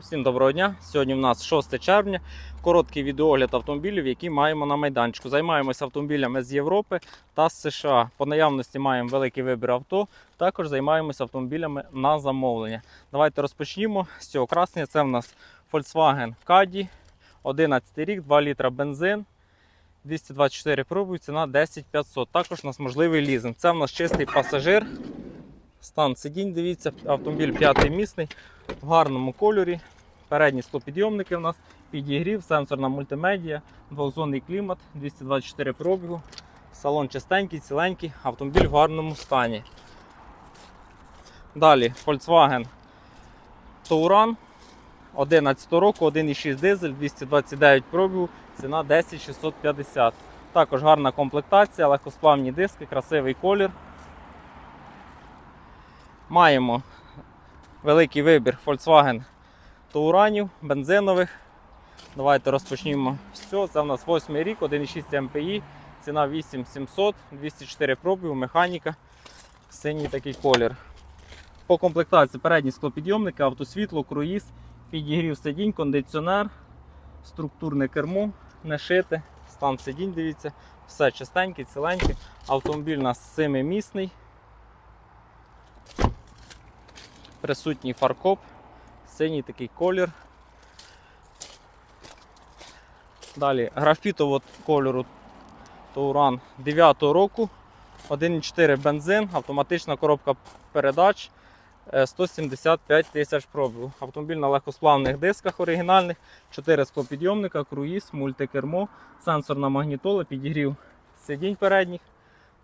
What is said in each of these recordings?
Всім доброго дня. Сьогодні в нас 6 червня. Короткий відеогляд автомобілів, які маємо на майданчику. Займаємося автомобілями з Європи та з США. По наявності маємо великий вибір авто. Також займаємося автомобілями на замовлення. Давайте розпочнімо з цього красення. Це в нас Volkswagen Caddy, 11 рік, 2 літра бензин. 224 пробуй, ціна 10500. Також у нас можливий лізинг. Це в нас чистий пасажир. Стан сидінь, дивіться, автомобіль п'ятий місний в гарному кольорі. Передні склопідйомники у нас, підігрів, сенсорна мультимедіа, двохзонний клімат, 224 пробігу. Салон чистенький, ціленький, автомобіль в гарному стані. Далі Volkswagen Touran 11 року, 1,6 дизель, 229 пробігу, ціна 10650. Також гарна комплектація, легкосплавні диски, красивий колір. Маємо великий вибір Volkswagen Touranів, бензинових. Давайте розпочнімо з цього. Це в нас 8 рік, 1,6 МПІ, ціна 8700, 204 пробігу, механіка, синій такий колір. По комплектації передні склопідйомники, автосвітло, круїз, підігрів сидінь, кондиціонер, структурне кермо, не шите, стан сидінь, дивіться, все чистеньке, ціленьке. Автомобіль у нас семимісний. Присутній фаркоп, синій такий колір. Далі графітово кольору Тауран 9 року, 1,4 бензин, автоматична коробка передач, е, 175 тисяч пробігу. Автомобіль на легкосплавних дисках оригінальних, 4 склопідйомника, круїз, мультикермо, сенсорна магнітола, підігрів сидінь передніх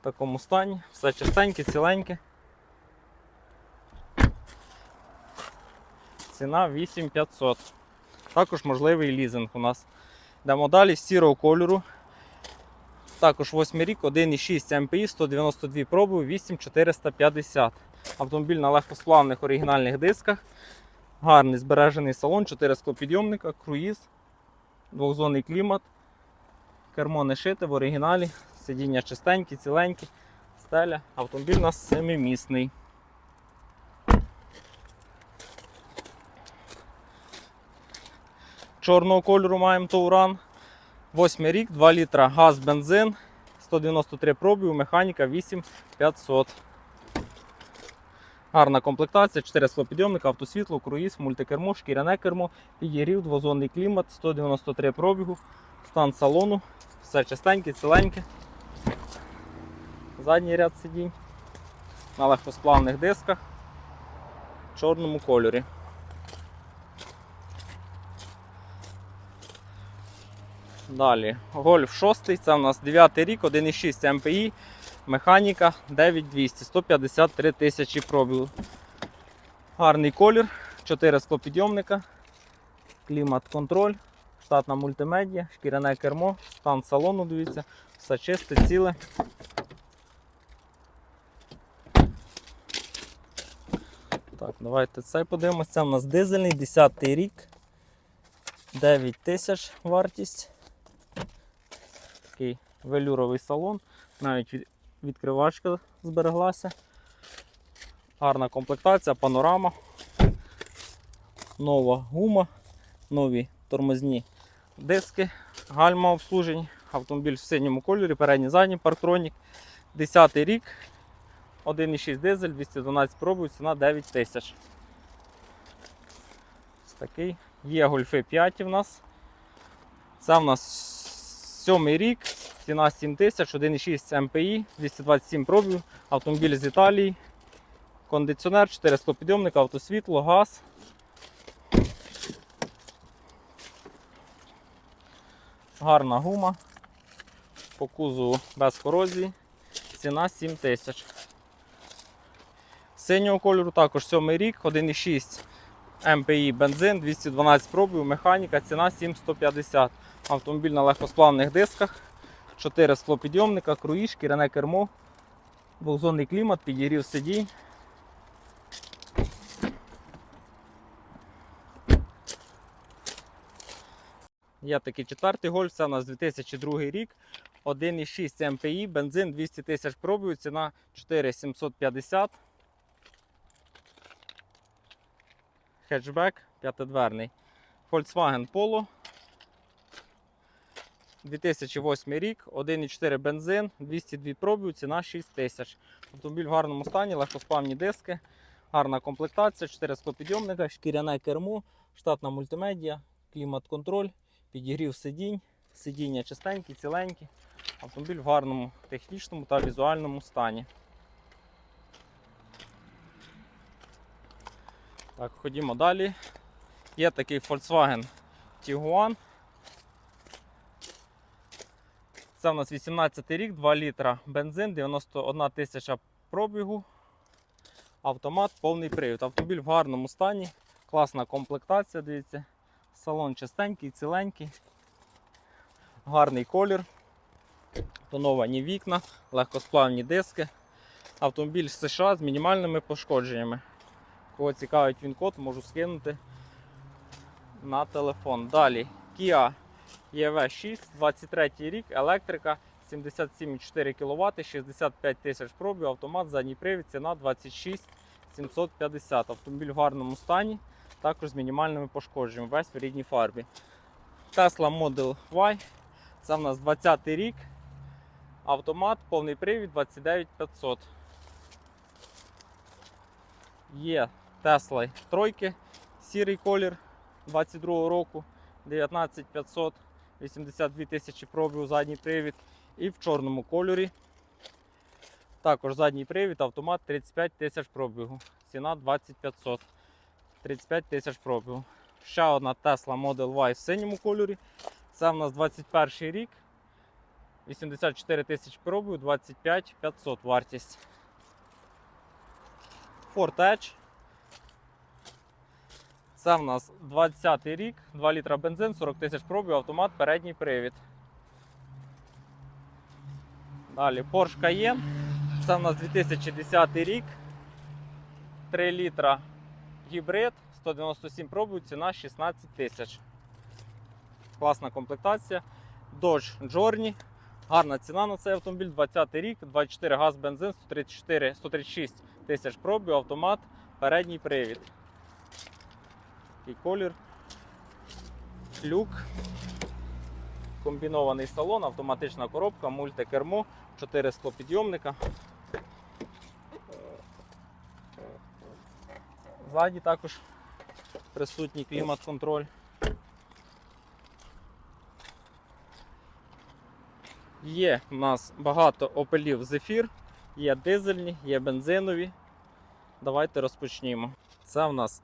в такому стані, все чистеньке, ціленьке. Ціна 8500. Також можливий лізинг у нас. Йдемо далі з сірого кольору. Також 8 рік, 1,6 МПІ, 192 проби, 8450. Автомобіль на легкосплавних оригінальних дисках. Гарний збережений салон, 4 склопідйомника, круїз, двохзонний клімат. Кермо не шите в оригіналі, сидіння чистенькі, ціленькі, стеля. Автомобіль у нас семимісний. Чорного кольору маємо Тауран. 8 рік, 2 літра газ, бензин, 193 пробігу, механіка 8500. Гарна комплектація, 4 склопідйомника, автосвітло, круїз, мультикермо, шкіряне кермо, підігрів, двозонний клімат, 193 пробігу, стан салону, все чистеньке, ціленьке. Задній ряд сидінь на легкосплавних дисках в чорному кольорі. Далі, Гольф 6, це у нас 9 рік, 1,6 МПІ, механіка 9200, 153 тисячі пробігу. Гарний колір, 4 склопідйомника, клімат-контроль, штатна мультимедіа, шкіряне кермо, стан салону, дивіться, все чисте, ціле. Так, давайте цей подивимося. Це у нас дизельний, 10 рік, 9 тисяч вартість такий велюровий салон, навіть відкривачка збереглася. Гарна комплектація, панорама, нова гума, нові тормозні диски, гальма обслужені, автомобіль в синьому кольорі, передній задній парктронік. 10 рік, 1,6 дизель, 212 пробів, ціна 9 тисяч. Ось такий. Є гольфи 5 в нас. Це в нас сьомий рік, ціна 7 тисяч, 1,6 МПІ, 227 пробів, автомобіль з Італії, кондиціонер, 4 склопідйомника, автосвітло, газ. Гарна гума. По кузову без корозії. Ціна 7 тисяч. Синього кольору також 7 рік, 1,6 МПІ бензин, 212 пробів, механіка, ціна 7150. Автомобіль на легкосплавних дисках, 4 склопідйомника, круїз, шкіряне кермо, двохзонний клімат, підігрів сидінь. Є такий четвертий гольф, це у нас 2002 рік, 1,6 МПІ, бензин 200 тисяч пробів, ціна 4750. Хетчбек п'ятидверний. Volkswagen Polo. 2008 рік, 1,4 бензин, 202 пробів, ціна 6 тисяч. Автомобіль в гарному стані, легкосплавні диски, гарна комплектація, 4 склопідйомника, шкіряне кермо, штатна мультимедіа, клімат-контроль, підігрів сидінь, сидіння чистенькі, ціленькі. Автомобіль в гарному технічному та візуальному стані. Так, ходімо далі. Є такий Volkswagen Tiguan. Це у нас 18 рік, 2 літра бензин, 91 тисяча пробігу. Автомат, повний привід. Автомобіль в гарному стані, класна комплектація, дивіться. Салон чистенький, ціленький, гарний колір, тоновані вікна, легкосплавні диски. Автомобіль з США з мінімальними пошкодженнями. Кого цікавить він код, можу скинути на телефон. Далі Kia EV6, 23 рік, електрика, 77,4 кВт, 65 тисяч пробів, автомат, задній привід, ціна 26 750. Автомобіль в гарному стані, також з мінімальними пошкодженнями, весь в рідній фарбі. Tesla Model Y, це в нас 20 рік, автомат, повний привід, 29500. Є Tesla тройки, сірий колір 22 року, 19500, 82 тисячі пробів, задній привід. І в чорному кольорі. Також задній привід, автомат 35 тисяч пробігу. Ціна 2500. 35 тисяч пробігу. Ще одна Tesla Model Y в синьому кольорі. Це в нас 21 рік. 84 тисячі пробігу, 25 500 вартість. Ford Edge. Це в нас 20 рік, 2 літра бензин, 40 тисяч пробів, автомат, передній привід. Далі Porsche Cayenne. Це в нас 2010 рік. 3 літра гібрид, 197 пробів, ціна 16 тисяч. Класна комплектація. Dodge Journey. Гарна ціна на цей автомобіль, 20 рік, 24 газ бензин, 134, 136 тисяч пробів, автомат, передній привід. Такий колір. Люк. Комбінований салон, автоматична коробка, мультикермо, 4 склопідйомника. Ззаді також присутній клімат-контроль. Є в нас багато опелів зефір, є дизельні, є бензинові. Давайте розпочнімо. Це в нас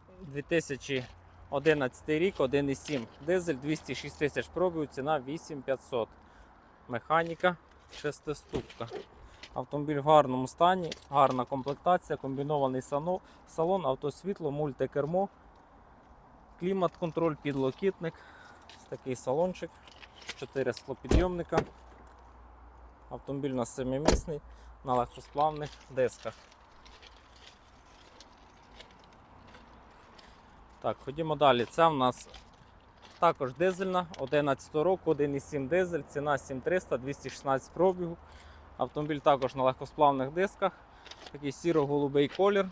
2011 рік, 1,7 дизель, 206 тисяч пробів, ціна 8500. Механіка, шестиступка. Автомобіль в гарному стані, гарна комплектація, комбінований салон, автосвітло, мультикермо, клімат-контроль, підлокітник. Такий салончик, 4 склопідйомника. Автомобіль у нас семимісний на легкосплавних дисках. Так, ходімо далі. Це в нас також дизельна, 11 року, 1,7 дизель, ціна 7300, 216 пробігу. Автомобіль також на легкосплавних дисках. Такий сіро-голубий колір.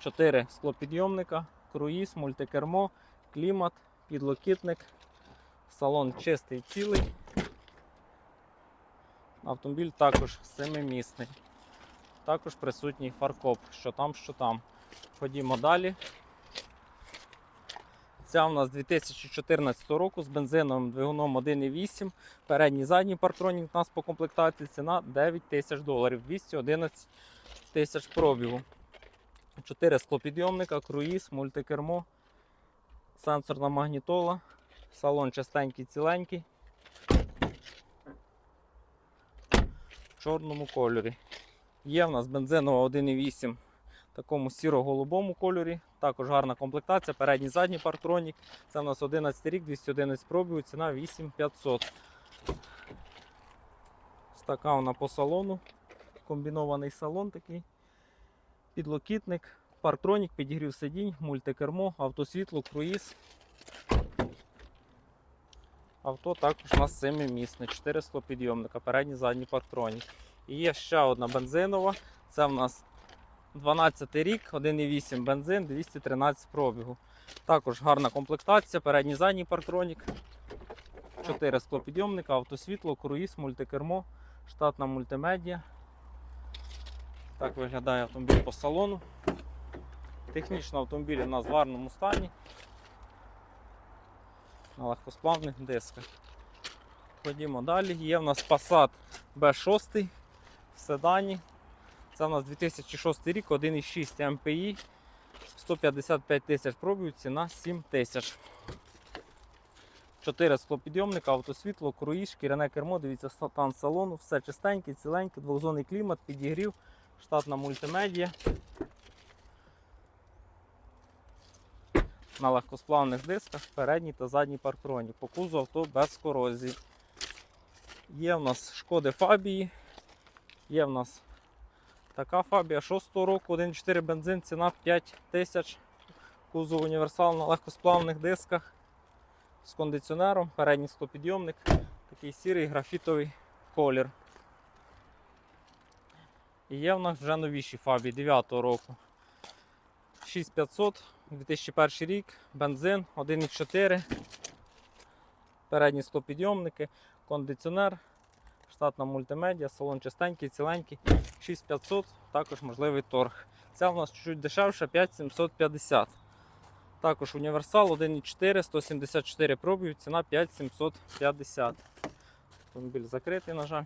4 склопідйомника, круїз, мультикермо, клімат, підлокітник. Салон чистий цілий. Автомобіль також семимісний. Також присутній фаркоп, що там, що там. Ходімо далі. Ця у нас 2014 року з бензиновим двигуном 1,8. Передній задній партронінг у нас по комплектації ціна 9 тисяч доларів, 211 тисяч пробігу. 4 склопідйомника, круїз, мультикермо, сенсорна магнітола, салон чистенький, ціленький. В чорному кольорі. Є в нас бензинова 1,8 в такому сіро-голубому кольорі. Також гарна комплектація, передній задній партронік. Це у нас 11 рік, 211 пробів, ціна 8500. Ось вона по салону. Комбінований салон такий. Підлокітник, парктронік, підігрів сидінь, мультикермо, автосвітло, круїз. Авто також у нас семимісне, 4 склопідйомника, передній задній парктронік. І є ще одна бензинова. Це в нас 12 рік, 1,8 бензин, 213 пробігу. Також гарна комплектація, передній задній парктронік. 4 склопідйомника, автосвітло, круїз, мультикермо, штатна мультимедіа. Так виглядає автомобіль по салону. Технічно автомобіль у нас в гарному стані. На легкосплавних дисках. Ходімо далі. Є в нас Passat B6 в седані. Це у нас 2006 рік, 1,6 МПІ, 155 тисяч пробів, ціна 7 тисяч. 4 склопідйомника, автосвітло, круїз, шкіряне кермо, дивіться стан салону, все чистеньке, ціленьке, двохзонний клімат, підігрів, штатна мультимедіа. На легкосплавних дисках передній та задній парктронік. По кузу авто без корозії. Є в нас шкоди Фабії, є в нас така Фабія 6 року, 1,4 бензин, ціна 5 тисяч. Кузов універсал на легкосплавних дисках з кондиціонером, передній склопідйомник, такий сірий графітовий колір. І є в нас вже новіші Фабії 9 року. 6500, 2001 рік, бензин 1,4, передні склопідйомники, кондиціонер, штатна мультимедіа, салон чистенький, ціленький, 6500, також можливий торг. Ця в нас чуть дешевша, 5750. Також універсал 1,4, 174 пробів, ціна 5750. Автомобіль закритий, на жаль.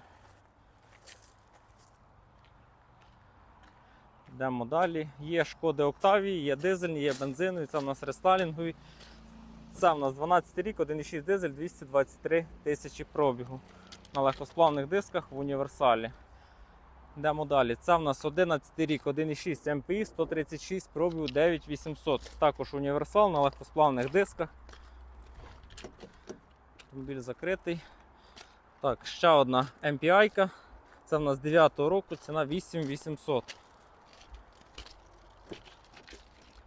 Йдемо далі. Є шкоди Октавії, є дизельні, є бензинові, це в нас рестайлінгові. Це в нас 12 рік, 1,6 дизель, 223 тисячі пробігу. На легкосплавних дисках в універсалі. Йдемо далі. Це в нас 11 рік, 1,6 МПІ, 136 пробігу 9800. Також універсал на легкосплавних дисках. Автомобіль закритий. Так, ще одна MPI. Це в нас 9 року, ціна 8800.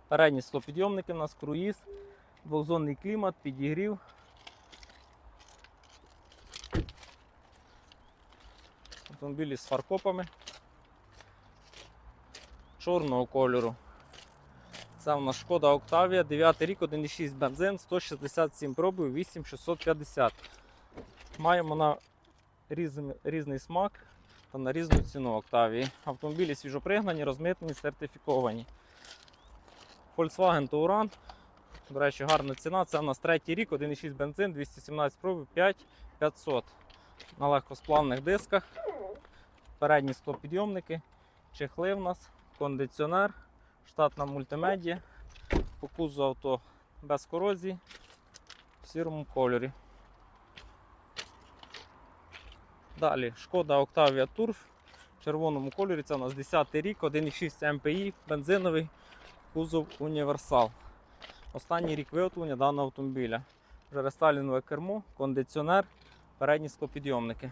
Передні склопідйомники у нас круїз, двохзонний клімат, підігрів. Автомобілі з фаркопами чорного кольору. Це у нас шкода Октавія, 9 рік, 1,6 бензин, 167 пробів, 8650. Маємо на різний, різний смак та на різну ціну Октавії. Автомобілі свіжопригнані, розмитнені, сертифіковані. Volkswagen Touran. До речі, гарна ціна. Це у нас третій рік, 1,6 бензин, 217 пробів, 5500. На легкосплавних дисках. Передні склопідйомники, чехли в нас, кондиціонер, штатна мультимедіа. По кузу авто без корозії в сірому кольорі. Далі шкода Octavia Turf в червоному кольорі. Це у нас 10 й рік, 1,6 МПІ, бензиновий кузов універсал. Останній рік виготовлення даного автомобіля. Вже рестайлінгове кермо, кондиціонер, передні склопідйомники.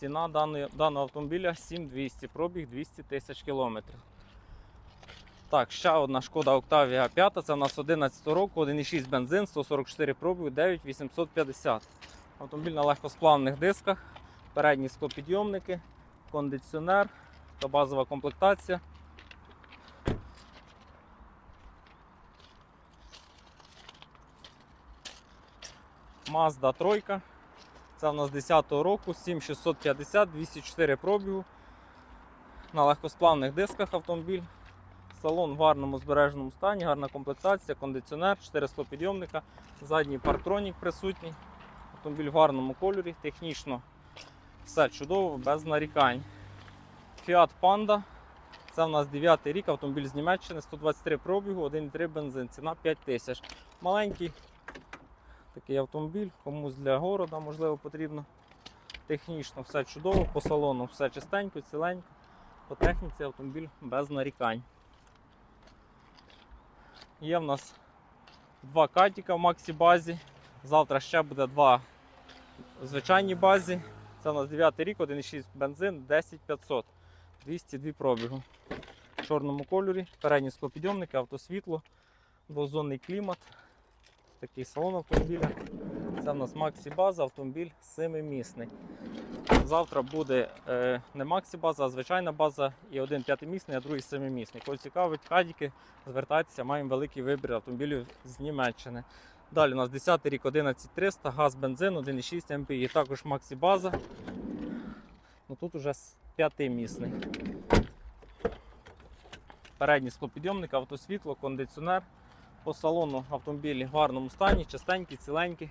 Ціна даного автомобіля 7200, пробіг 200 тисяч кілометрів. Так, ще одна шкода Octavia 5, це у нас 11 року, 1,6 бензин, 144 пробіг, 9850. Автомобіль на легкосплавних дисках, передні склопідйомники, кондиціонер та базова комплектація. Mazda 3. Це у нас 10-го року, 7650, 204 пробігу. На легкосплавних дисках автомобіль. Салон в гарному збереженому стані, гарна комплектація, кондиціонер, 4 підйомника, задній парктронік присутній. Автомобіль в гарному кольорі, технічно все чудово, без нарікань. Fiat Panda. Це у нас 9 рік, автомобіль з Німеччини, 123 пробігу, 1,3 бензин, ціна 5 тисяч. Маленький такий автомобіль, комусь для города, можливо, потрібно. Технічно все чудово, по салону все чистенько, ціленько. По техніці автомобіль без нарікань. Є в нас два катіка в Максі базі. Завтра ще буде два в звичайній базі. Це у нас 9 рік, 1,6 бензин, 10500, 202 пробігу. В чорному кольорі, передні склопідйомники, автосвітло, двозонний клімат. Такий салон автомобіля. Це у нас Максі База, автомобіль семимісний. Завтра буде е, не Максі база, а звичайна база і один п'ятимісний, а другий семимісний. Кого цікавить, кадіки, звертайтеся, маємо великий вибір автомобілів з Німеччини. Далі у нас 10 рік 11300, газ, бензин, 1,6 МПІ. Також Максі база. Ну тут уже с- п'ятимісний. Передній склопідйомник, автосвітло, кондиціонер. По салону автомобілі в гарному стані, чистенький, ціленький.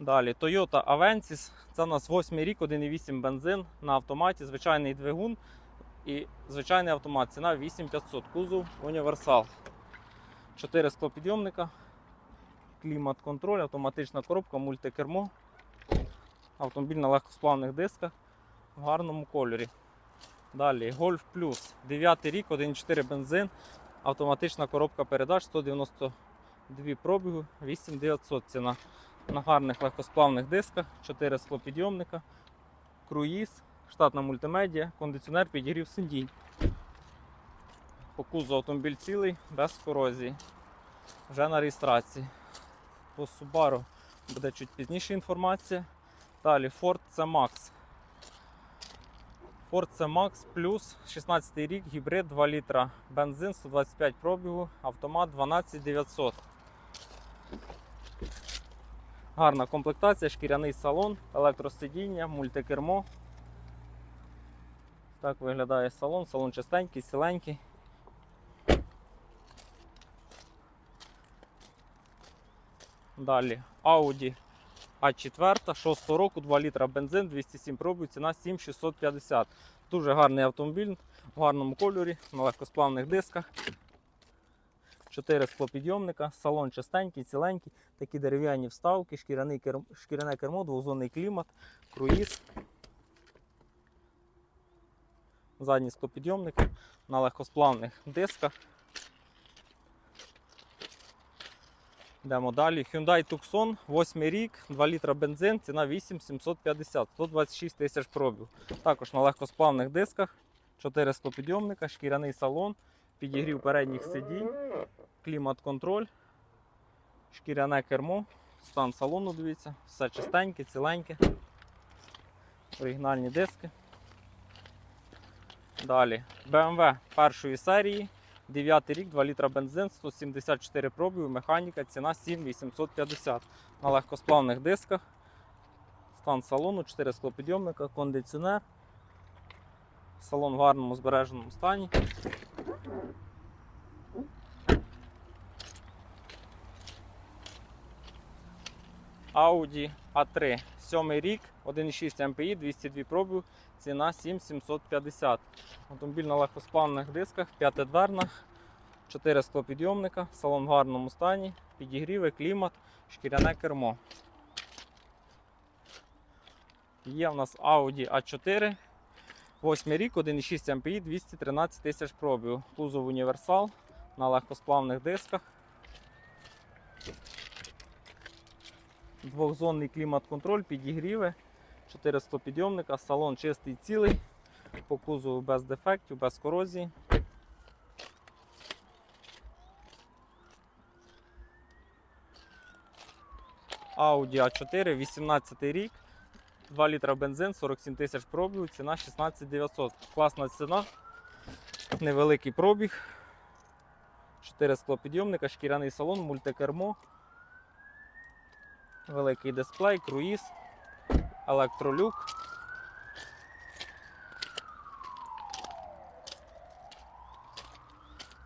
Далі Toyota Avensis. Це у нас 8 рік, 1,8 бензин на автоматі, звичайний двигун і звичайний автомат. Ціна 8500, кузов універсал. 4 склопідйомника, клімат-контроль, автоматична коробка, мультикермо. Автомобіль на легкосплавних дисках в гарному кольорі. Далі Golf Plus. 9 рік, 1,4 бензин, автоматична коробка передач 192 пробігу, 8900 ціна. На гарних легкосплавних дисках, 4 склопідйомника, круїз, штатна мультимедіа, кондиціонер, підігрів сидінь. По кузу автомобіль цілий, без корозії. Вже на реєстрації. По Subaru буде чуть пізніше інформація. Далі Ford C-Max. Ford C-Max Plus 16 рік, гібрид 2 літра, бензин 125 пробігу, автомат 12900. Гарна комплектація, шкіряний салон, електросидіння, мультикермо. Так виглядає салон, салон чистенький, ціленький. Далі Audi А4, 6 року, 2 літра бензин, 207 пробів, ціна 7650. Дуже гарний автомобіль в гарному кольорі, на легкосплавних дисках. 4 склопідйомника, салон чистенький, ціленький, такі дерев'яні вставки, шкіряне кермо, двозонний клімат, круїз. Задній склопідйомник на легкосплавних дисках. Йдемо далі. Hyundai Tucson, 8 рік, 2 літра бензин, ціна 8750, 126 тисяч пробів. Також на легкосплавних дисках, 4 склопідйомника, шкіряний салон, підігрів передніх сидінь, клімат-контроль, шкіряне кермо, стан салону, дивіться, все чистеньке, ціленьке. Оригінальні диски. Далі BMW першої серії. 9 рік, 2 літра бензин, 174 пробів, механіка, ціна 7850 на легкосплавних дисках. Стан салону, 4 склопідйомника, кондиціонер. Салон в гарному збереженому стані. Audi A3, 7 рік, 1,6 MPI, 202 пробів, ціна 7750. Автомобіль на легкосплавних дисках, п'ятидверна, 4 склопідйомника, салон в гарному стані, підігріви, клімат, шкіряне кермо. Є в нас Audi A4, 8 рік, 1,6 MPI, 213 тисяч пробів. Кузов універсал на легкосплавних дисках. Двохзонний клімат-контроль, підігріви, 4 склопідйомника, салон чистий цілий, по кузову без дефектів, без корозії. Audi A4, 18 рік, 2 літра бензин, 47 тисяч пробігу, ціна 16 900. Класна ціна, невеликий пробіг, 4 склопідйомника, шкіряний салон, мультикермо, великий дисплей, круїз, електролюк.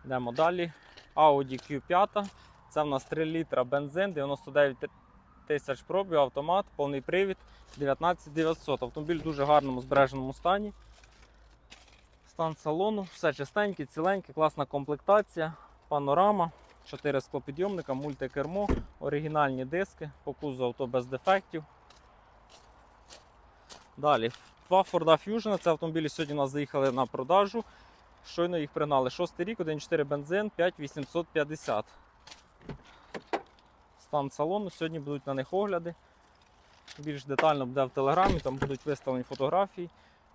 Йдемо далі. Audi Q5. Це в нас 3 літра бензин, 99 тисяч пробів, автомат, повний привід, 19900. Автомобіль в дуже гарному збереженому стані. Стан салону, все чистеньке, ціленьке, класна комплектація, панорама, 4 склопідйомника, мультикермо, оригінальні диски, по кузову авто без дефектів. Далі, два Ford Fusion, це автомобілі сьогодні у нас заїхали на продажу. Щойно їх пригнали. 6 рік, 1.4 бензин, 5850. Стан салону. Сьогодні будуть на них огляди. Більш детально буде в телеграмі, там будуть виставлені фотографії.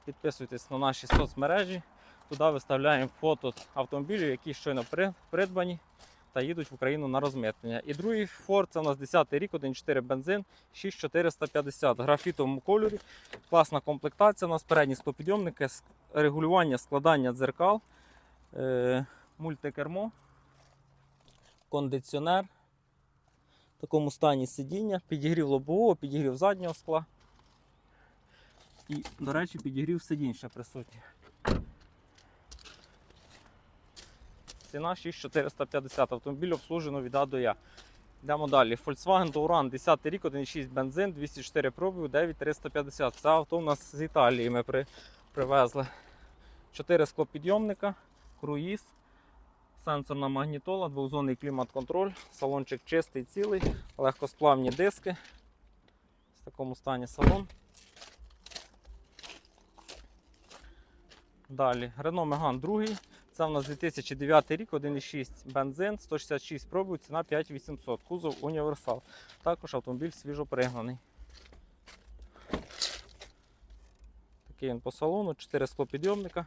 Підписуйтесь на наші соцмережі. Туди виставляємо фото автомобілів, які щойно придбані. Та їдуть в Україну на розмитнення. І другий Ford це у нас 10-й рік, 1.4 бензин, 6450 в графітовому кольорі. Класна комплектація. У нас передні склопідйомники, с- регулювання складання дзеркал, е, мультикермо, кондиціонер. В такому стані сидіння, підігрів лобового, підігрів заднього скла. І, до речі, підігрів сидінь ще присутній. Ціна 6450 автомобіль обслужено від А до Я. Йдемо далі. Volkswagen Touran 10 рік, 1.6 бензин, 204 пробів, 9350. Це авто у нас з Італії ми при, привезли. 4 склопідйомника, круїз, сенсорна магнітола, двохзонний клімат-контроль, салончик чистий, цілий, легкосплавні диски. В такому стані салон. Далі Renault Megane 2. Це в нас 2009 рік, 1,6 бензин, 166 пробів, ціна 5800. Кузов універсал. Також автомобіль свіжопригнаний. Такий він по салону, 4 склопідйомника.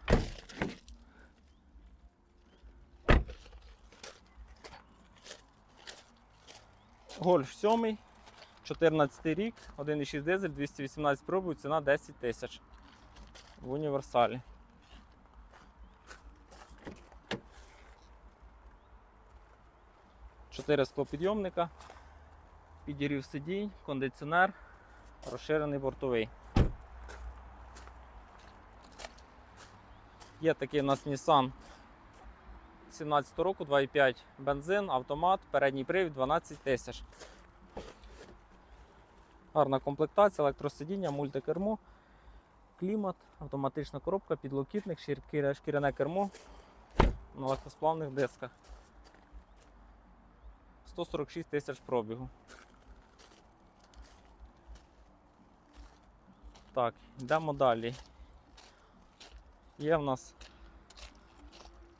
Гольф 7, 14 рік, 1,6 дизель, 218 пробів, ціна 10 тисяч в універсалі. Чотири склопідйомника, підігрів сидінь, кондиціонер, розширений бортовий. Є такий у нас Nissan 17 року, 2,5 бензин, автомат, передній привід 12 тисяч. Гарна комплектація, електросидіння, мультикермо, клімат, автоматична коробка, підлокітник, шкіряне кермо на легкосплавних дисках. 146 тисяч пробігу. Так, йдемо далі. Є в нас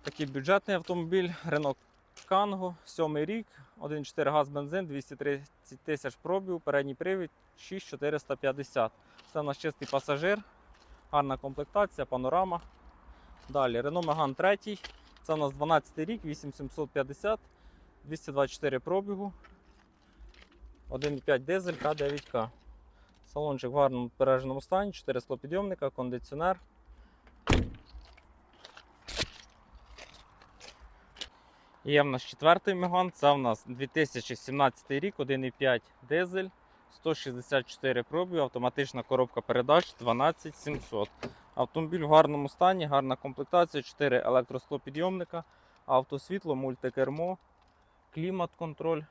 такий бюджетний автомобіль Renault Kangoo, 7 рік, 1,4 газ бензин, 230 тисяч пробігу, передній привід 6450. Це у нас чистий пасажир, гарна комплектація, панорама. Далі Renault Megane 3. Це у нас 12 рік, 8750. 224 пробігу, 1,5 дизель К9К. Салончик в гарному збереженому стані, 4 склопідйомника, кондиціонер. Є в нас четвертий Меган, це в нас 2017 рік, 1,5 дизель, 164 пробігу, автоматична коробка передач 12700. Автомобіль в гарному стані, гарна комплектація, 4 електросклопідйомника, автосвітло, мультикермо, клімат-контроль,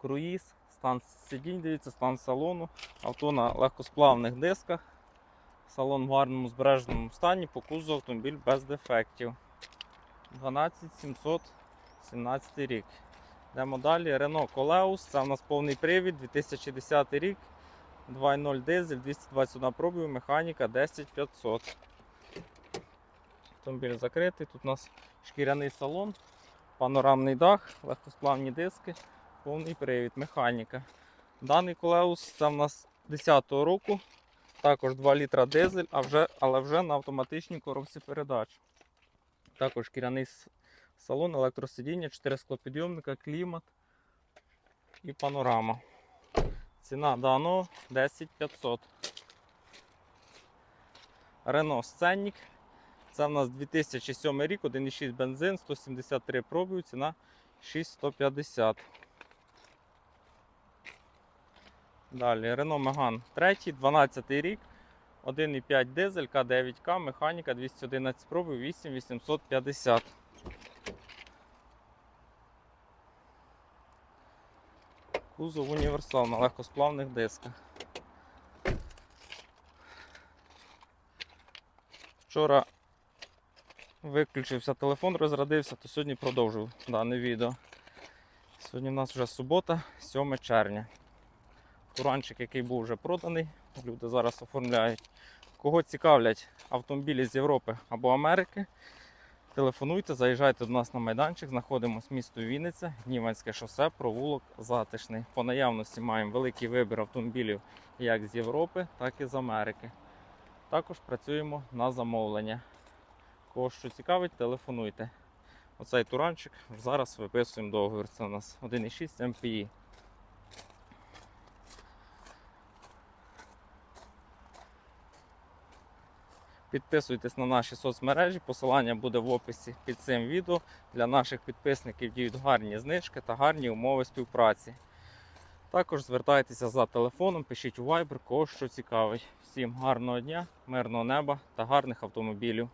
круїз, стан сидінь, дивіться, стан салону, авто на легкосплавних дисках, салон в гарному збереженому стані, по кузову автомобіль без дефектів. 12717 рік. Йдемо далі. Renault Coleus, це у нас повний привід, 2010 рік, 2.0 дизель, 221 пробів, механіка 10500. Автомобіль закритий, тут у нас шкіряний салон панорамний дах, легкосплавні диски, повний привід, механіка. Даний колеус це в нас 10-го року, також 2 літра дизель, а вже, але вже на автоматичній коробці передач. Також шкіряний салон, електросидіння, 4 склопідйомника, клімат і панорама. Ціна даного 10500. Renault Сценник. Це в нас 2007 рік, 1,6 бензин, 173 пробів, ціна 6150. Далі Renault Megane 3, 12 рік, 1,5 дизель, К9К, механіка 211 пробів, 8850. Кузов універсал на легкосплавних дисках. Вчора виключився телефон, розрядився, то сьогодні продовжив дане відео. Сьогодні в нас вже субота, 7 червня. Туранчик, який був вже проданий, люди зараз оформляють. Кого цікавлять автомобілі з Європи або Америки, телефонуйте, заїжджайте до нас на майданчик, знаходимося в місто Вінниця, Гніванське шосе, провулок Затишний. По наявності маємо великий вибір автомобілів як з Європи, так і з Америки. Також працюємо на замовлення. Кого що цікавить, телефонуйте. Оцей туранчик зараз виписуємо договір. Це у нас 1,6 MPI. Підписуйтесь на наші соцмережі, посилання буде в описі під цим відео. Для наших підписників діють гарні знижки та гарні умови співпраці. Також звертайтеся за телефоном, пишіть у Viber, кого що цікавить. Всім гарного дня, мирного неба та гарних автомобілів.